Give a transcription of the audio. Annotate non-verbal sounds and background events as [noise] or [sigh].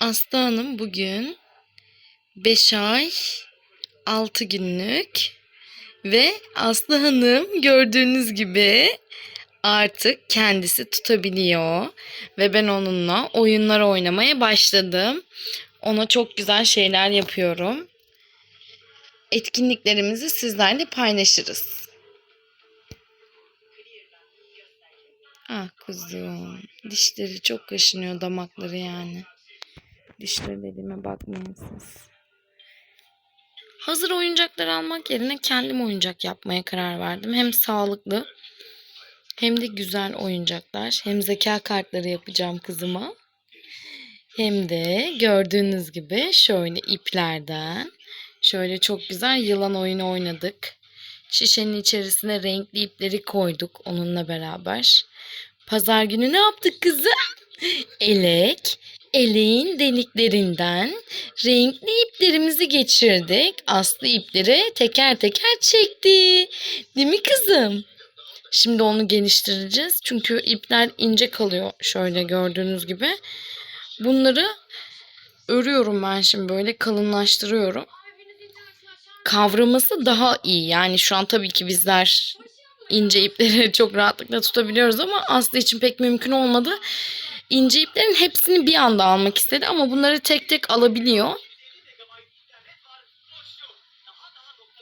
Aslı Hanım bugün 5 ay 6 günlük ve Aslı Hanım gördüğünüz gibi artık kendisi tutabiliyor ve ben onunla oyunlar oynamaya başladım. Ona çok güzel şeyler yapıyorum. Etkinliklerimizi sizlerle paylaşırız. Ah kuzum. Dişleri çok kaşınıyor damakları yani. Dişleri dediğime bakmayın siz. Hazır oyuncaklar almak yerine kendim oyuncak yapmaya karar verdim. Hem sağlıklı hem de güzel oyuncaklar. Hem zeka kartları yapacağım kızıma. Hem de gördüğünüz gibi şöyle iplerden şöyle çok güzel yılan oyunu oynadık. Şişenin içerisine renkli ipleri koyduk onunla beraber. Pazar günü ne yaptık kızım? Elek, eleğin deliklerinden renkli iplerimizi geçirdik. Aslı ipleri teker teker çekti. Değil mi kızım? Şimdi onu geliştireceğiz. Çünkü ipler ince kalıyor şöyle gördüğünüz gibi. Bunları örüyorum ben şimdi böyle kalınlaştırıyorum. Kavraması daha iyi. Yani şu an tabii ki bizler ince ipleri [laughs] çok rahatlıkla tutabiliyoruz ama Aslı için pek mümkün olmadı. İnce iplerin hepsini bir anda almak istedi ama bunları tek tek alabiliyor.